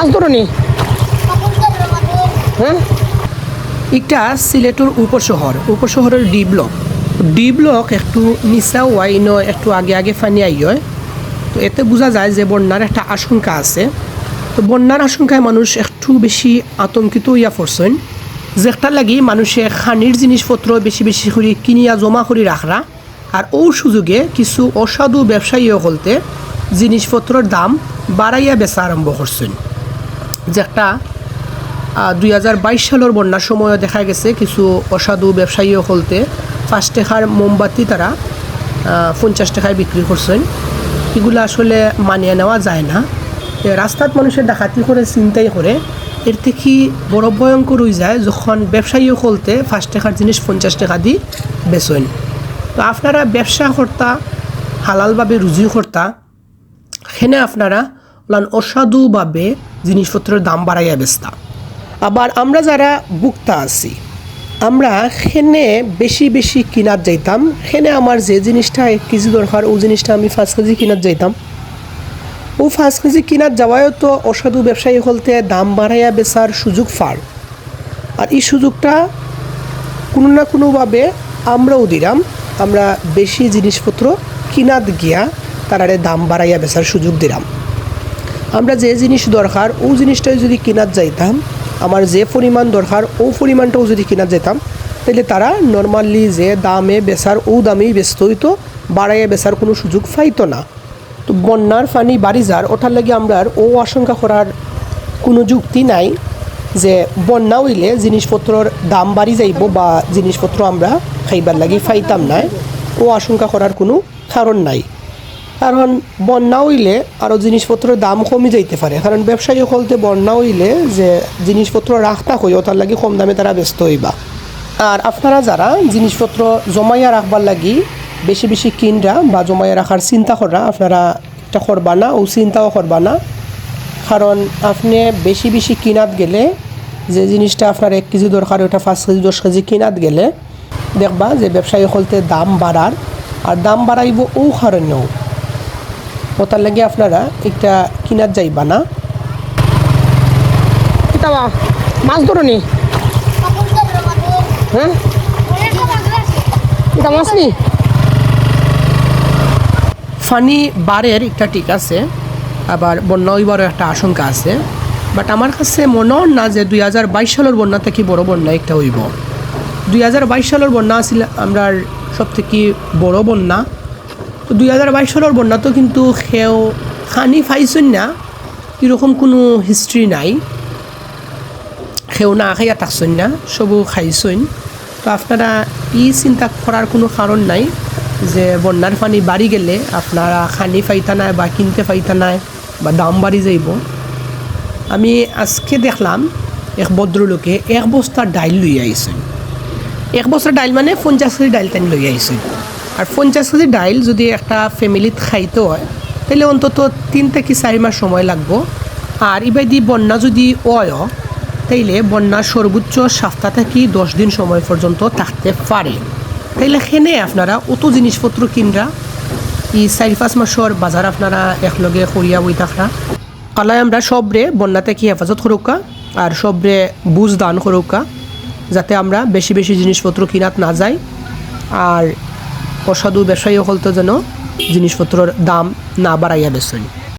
মাছ ধরনি? হ্যাঁ? একটা সিলেটের উপশহর, উপশহরের ডি ব্লক। ডি ব্লক একটু নিচা ওয়াইন একটু আগে আগে ফানি আই হয়। তো এতে বোঝা যায় যে বন্যার একটা আশঙ্কা আছে। তো বন্যার আশঙ্কায় মানুষ একটু বেশি আতঙ্কিত হইয়া পড়ছেন। যেটা লাগি মানুষে খানির জিনিসপত্র বেশি বেশি করে কিনিয়া জমা করে রাখরা। আর ও সুযোগে কিছু অসাধু ব্যবসায়ী হলতে জিনিসপত্রের দাম বাড়াইয়া বেচা আরম্ভ করছেন। যেটা দুই হাজার বাইশ সালের বন্যার সময় দেখা গেছে কিছু অসাধু ব্যবসায়ী হলতে পাঁচ টাকার মোমবাতি তারা পঞ্চাশ টাকায় বিক্রি করছেন। এগুলো আসলে মানিয়ে নেওয়া যায় না। রাস্তাত মানুষের ডাকাতি করে, চিন্তাই করে। এর থেকে বড় ভয়ঙ্কর হয়ে যায় যখন ব্যবসায়ী হলতে পাঁচ টাকার জিনিস পঞ্চাশ টাকা দিয়ে বেচেন। তো আপনারা ব্যবসা কর্তা, হালালভাবে রুজি কর্তা সেনে আপনারা লান অসাধুভাবে জিনিসপত্রের দাম বাড়াইয়া বেচতা আবার আমরা যারা বুক্তা আছি, আমরা সেনে বেশি বেশি কিনাত যাইতাম। সেনে আমার যে জিনিসটা এক কেজি দরকার ও জিনিসটা আমি পাঁচ কেজি কিনাত যাইতাম। ও পাঁচ কেজি কিনাত যাওয়ায়ও তো অসাধু ব্যবসায়ী হলতে দাম বাড়াইয়া বেচার সুযোগ ফার। আর এই সুযোগটা কোনো না কোনোভাবে আমরাও দিলাম। আমরা বেশি জিনিসপত্র কিনাত গিয়া তারারে দাম বাড়াইয়া বেচার সুযোগ দিলাম। আমরা যে জিনিস দরকার, ও জিনিসটাই যদি কিনাত যাইতাম, আমার যে পরিমাণ দরকার, ও পরিমাণটাও যদি কিনাত যেতাম তাহলে তারা নর্মালি যে দামে বেচার, ও দামেই ব্যস্ত হইতো, বাড়াইয়া বেচার কোনো সুযোগ পাইতো না। তো বন্যার পানি বাড়ি যার, ওঠার লাগে আমরা ও আশঙ্কা করার কোনো যুক্তি নাই যে বন্যা হইলে জিনিসপত্রর দাম বাড়ি যাইব বা জিনিসপত্র আমরা খাইবার লাগি ফাইতাম না ও আশঙ্কা করার কোনো কারণ নাই। কারণ বন্যা হইলে আরও জিনিসপত্রের দাম কমে যাইতে পারে। কারণ ব্যবসায়ী হলতে বন্যা হইলে যে জিনিসপত্র রাখতা হই তার লাগি কম দামে তারা ব্যস্ত হইবা। আর আপনারা যারা জিনিসপত্র জমাইয়া রাখবার লাগি, বেশি বেশি কিনরা বা জমাইয়া রাখার চিন্তা করা, আপনারা এটা করবা না ও চিন্তাও করবা না। কারণ আপনি বেশি বেশি কিনাত গেলে, যে জিনিসটা আপনার এক কেজি দরকার, ওটা পাঁচ কেজি, দশ কেজি কিনাত গেলে, দেখবা যে ব্যবসায়ী হলতে দাম বাড়ার, আর দাম বাড়াইব ও কারণেও। ওটার লাগে আপনারা একটা কিনার যাইবা না? কিতাবা মাছ ধরনি হ্যাঁ? কিতা মাছ নি? ফানি বারের একটা ঠিক আছে আবার বন্যা হইবারও একটা আশঙ্কা আছে। বাট আমার কাছে মনে হয় না যে দুই হাজার বাইশ সালের বন্যা থেকে বড় বন্যা একটা হইব। দুই হাজার বাইশ সালের বন্যা আছিল আমরা সব থেকে বড় বন্যা। দুই হাজার বাইশ সালের বন্যা তো কিন্তু সেও খানি পাইছেন না। এরকম কোনো হিস্ট্রি নাই। সেও না খাইয়া থাকছেন না, সবও খাইছেন। তো আপনারা ই চিন্তা করার কোনো কারণ নাই যে বন্যার পানি বাড়ি গেলে আপনারা খানি পাইতা নাই বা কিনতে পাইতা নাই বা দাম বাড়ি যাইব। আমি আজকে দেখলাম এক ভদ্রলোকে এক বস্তা ডাইল লই আইছেন এক বস্তা ডাইল মানে পঞ্চাশ কেজি ডাইল টাইম লই আর পঞ্চাশ কেজি ডাইল যদি একটা ফ্যামিলিত খাইতে হয়, তাহলে অন্তত তিন থেকে চারি মাস সময় লাগবো। আর ইবাদি বন্যা যদি অয় তাইলে বন্যা সর্বোচ্চ সাতটা থেকে দশ দিন সময় পর্যন্ত থাকতে পারে। তাইলে সেনে আপনারা অত জিনিসপত্র কিনরা ই চারি পাঁচ মাসের বাজার আপনারা একলগে করিয়া বই থাকরা। আলাই আমরা সবরে বন্যা থেকে হেফাজত করুকা আর সবরে বুঝ দান করুকা যাতে আমরা বেশি বেশি জিনিসপত্র কিনাত না যাই। আর অসাধু ব্যবসায়ী হলতো যেন জিনিসপত্রের দাম না বাড়াইয়া বেছেন